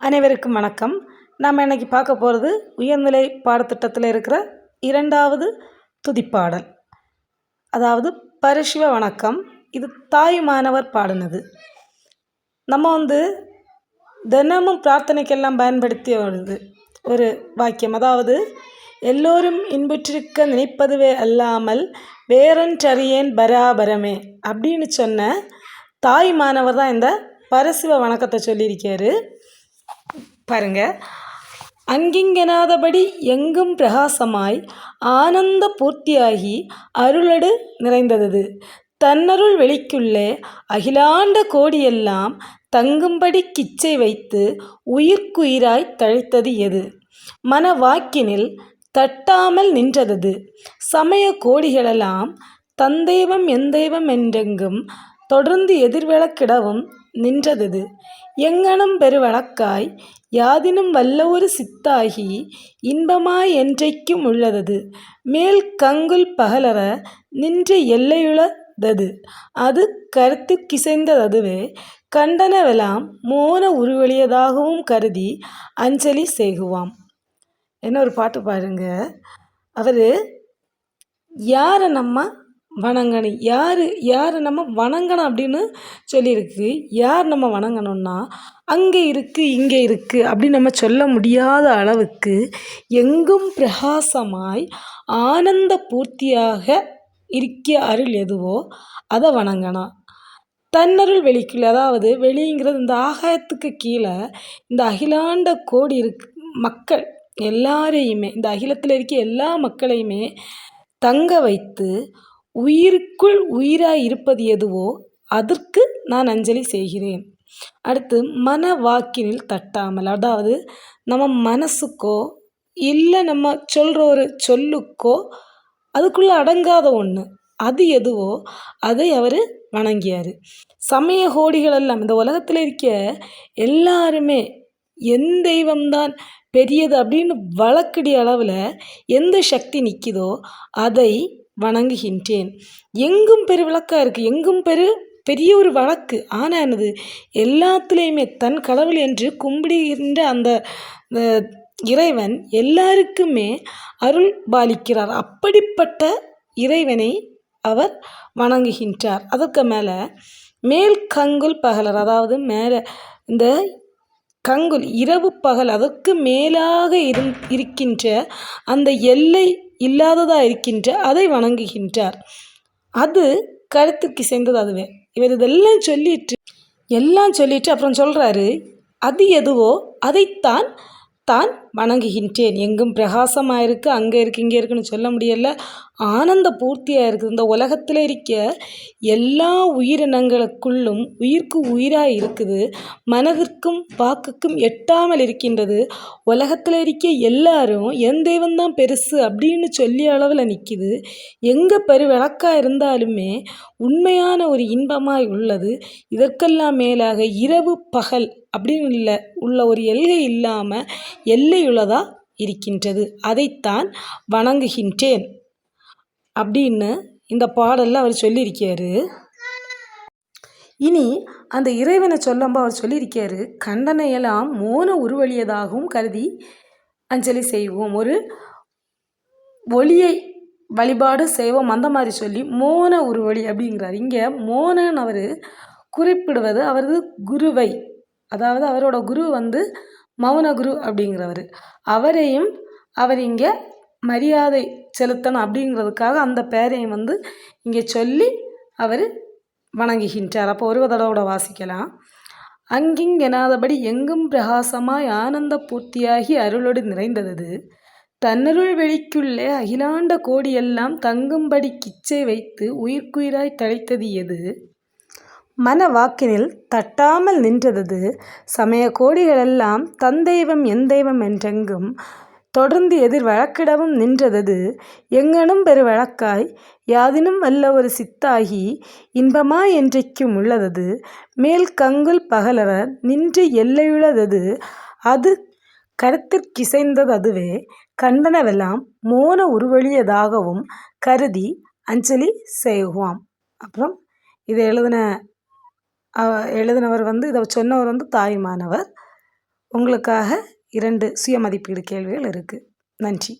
அனைவருக்கும் வணக்கம். நாம் இன்றைக்கி பார்க்க போகிறது உயர்நிலை பாடத்திட்டத்தில் இருக்கிற இரண்டாவது துதிப்பாடல். அதாவது பரசிவ வணக்கம். இது தாய் மாணவர் பாடினது. நம்ம வந்து தினமும் பிரார்த்தனைக்கெல்லாம் பயன்படுத்தி வருது ஒரு வாக்கியம். அதாவது எல்லோரும் இன்புற்றிருக்க நினைப்பதுவே அல்லாமல் வேறொன்றறியேன் பராபரமே அப்படின்னு சொன்ன தாய் மாணவர் தான் இந்த பரசிவ வணக்கத்தை சொல்லியிருக்காரு. பாருங்க. அங்கிங்கெனாதபடி எங்கும் பிரகாசமாய் ஆனந்த பூர்த்தியாகி அருளடு நிறைந்தது தன்னருள் வெளிக்குள்ளே அகிலாண்ட கோடியெல்லாம் தங்கும்படி கிச்சை வைத்து உயிர்க்குயிராய் தழைத்தது எது? மன வாக்கினில் தட்டாமல் நின்றதது. சமய கோடிகளெல்லாம் தந்தெய்வம் எந்தெய்வம் என்றெங்கும் தொடர்ந்து எதிர்விளக்கிடவும் நின்றதது. எங்கனம் பெருவழக்காய் யாதினும் வல்ல ஒரு சித்தாகி இன்பமாய் என்றைக்கும் உள்ளதது. மேல் கங்குல் பகலற நின்று எல்லையுளதது. அது கருத்திற்கிசைந்தததுவே கண்டனவெல்லாம் மோன உருவெளியதாகவும் கருதி அஞ்சலி செய்குவாம். என்ன ஒரு பாட்டு பாருங்க. அவர் யாரை நம்ம வணங்கணும். யார் யாரை நம்ம வணங்கணும் அப்படின்னு சொல்லியிருக்கு. யார் நம்ம வணங்கணும்னா அங்கே இருக்குது இங்கே இருக்குது அப்படின்னு நம்ம சொல்ல முடியாத அளவுக்கு எங்கும் பிரகாசமாய் ஆனந்த பூர்த்தியாக இருக்க அருள் எதுவோ அதை வணங்கணும். தன்னருள் வெளிக்குள் அதாவது வெளிங்கிறது இந்த ஆகாயத்துக்கு கீழே இந்த அகிலாண்ட கோடி இருக்கு மக்கள் எல்லாரையுமே இந்த அகிலத்தில் இருக்க எல்லா மக்களையுமே தங்க வைத்து உயிருக்குள் உயிராய் இருப்பது எதுவோ அதற்கு நான் அஞ்சலி செய்கிறேன். அடுத்து மன வாக்கினில் தட்டாமல். அதாவது நம்ம மனசுக்கோ இல்லை நம்ம சொல்கிற ஒரு சொல்லுக்கோ அதுக்குள்ளே அடங்காத ஒன்று அது எதுவோ அதை அவர் வணங்கியார். சமய கோடிகளெல்லாம் இந்த உலகத்தில் இருக்க எல்லாருமே என் தெய்வம்தான் பெரியது அப்படின்னு வழக்கடி அளவில் எந்த சக்தி நிற்கிதோ அதை வணங்குகின்றேன். எங்கும் பெரு விளக்காக இருக்குது எங்கும் பெரு? பெரிய ஒரு வழக்கு. ஆனால் எல்லாத்துலேயுமே தன் கடவுள் என்று கும்பிடுகின்ற அந்த இறைவன் எல்லாருக்குமே அருள் பாலிக்கிறார். அப்படிப்பட்ட இறைவனை அவர் வணங்குகின்றார். அதற்கு மேலே மேல் கங்குல் பகலர் அதாவது மேலே இந்த கங்குல் இரவு பகல் அதற்கு மேலாக இருந் இருக்கின்ற அந்த எல்லை இல்லாததாக இருக்கின்ற அதை வணங்குகின்றார். அது கருத்துக்கு சேர்ந்தது அதுவே. இவர் இதெல்லாம் சொல்லிட்டு எல்லாம் சொல்லிட்டு அப்புறம் சொல்கிறாரு அது எதுவோ அதைத்தான் தான் வணங்குகின்றேன். எங்கும் பிரகாசமாக இருக்குது அங்கே இருக்குது இங்கே இருக்குன்னு சொல்ல முடியல. ஆனந்த பூர்த்தியாக இருக்குது. இந்த உலகத்தில் இருக்க எல்லா உயிரினங்களுக்குள்ளும் உயிர்க்கு உயிராக இருக்குது. மனதிற்கும் வாக்குக்கும் எட்டாமல் இருக்கின்றது. உலகத்தில் இருக்க எல்லாரும் என் தெய்வந்தான் பெருசு அப்படின்னு சொல்லி அளவில் நிற்கிது எங்கே பெருவிளக்காக இருந்தாலுமே உண்மையான ஒரு இன்பமாய் உள்ளது. இதற்கெல்லாம் மேலாக இரவு பகல் அப்படின்னு இல்லை உள்ள ஒரு எல்கை இல்லாமல் எல்லையுள்ளதாக இருக்கின்றது. அதைத்தான் வணங்குகின்றேன். அப்படின்னு இந்த பாடலில் அவர் சொல்லியிருக்காரு. இனி அந்த இறைவனை சொல்லும்போது அவர் சொல்லியிருக்காரு கண்டனையெல்லாம் மோன உருவழியதாகவும் கருதி அஞ்சலி செய்வோம். ஒரு ஒளியை வழிபாடு செய்வோம். அந்த மாதிரி சொல்லி மோன உருவழி அப்படிங்கிறார். இங்கே மோனன் அவர் குறிப்பிடுவது அவரது குருவை அதாவது அவரோட குரு வந்து மௌன குரு அப்படிங்கிறவர். அவரையும் அவர் இங்கே மரியாதை செலுத்தணும் அப்படிங்கிறதுக்காக அந்த பேரையும் வந்து இங்கே சொல்லி அவர் வணங்குகின்றார். அப்போ ஒரு தடவோட வாசிக்கலாம். அங்கிங்கெனாதபடி எங்கும் பிரகாசமாய் ஆனந்த பூர்த்தியாகி அருளோடு நிறைந்தது தன்னருள் வெளிக்குள்ளே அகிலாண்ட கோடியெல்லாம் தங்கும்படி கிச்சை வைத்து உயிர்க்குயிராய் தழைத்தது எது? மன வாக்கினில் தட்டாமல் நின்றதது. சமய கோடிகளெல்லாம் தந்தெய்வம் என் தெய்வம் என்றெங்கும் தொடர்ந்து எதிர் வழக்கிடவும் நின்றதது. எங்கனும் பெரு வழக்காய் யாதினும் வல்ல ஒரு சித்தாகி இன்பமாய் என்றைக்கும் உள்ளதது. மேல் கங்குல் பகலற நின்று எல்லையுள்ளதது அது கருத்திற்கிசைந்தததுவே கண்டனவெல்லாம் மோன உருவழியதாகவும் கருதி அஞ்சலி செய்வாம் அப்புறம் இதை எழுதின எழுதினவர் வந்து இதை சொன்னவர் வந்து தாய்மானவர். உங்களுக்காக இரண்டு சுயமதிப்பீடு கேள்விகள் இருக்குது நன்றி.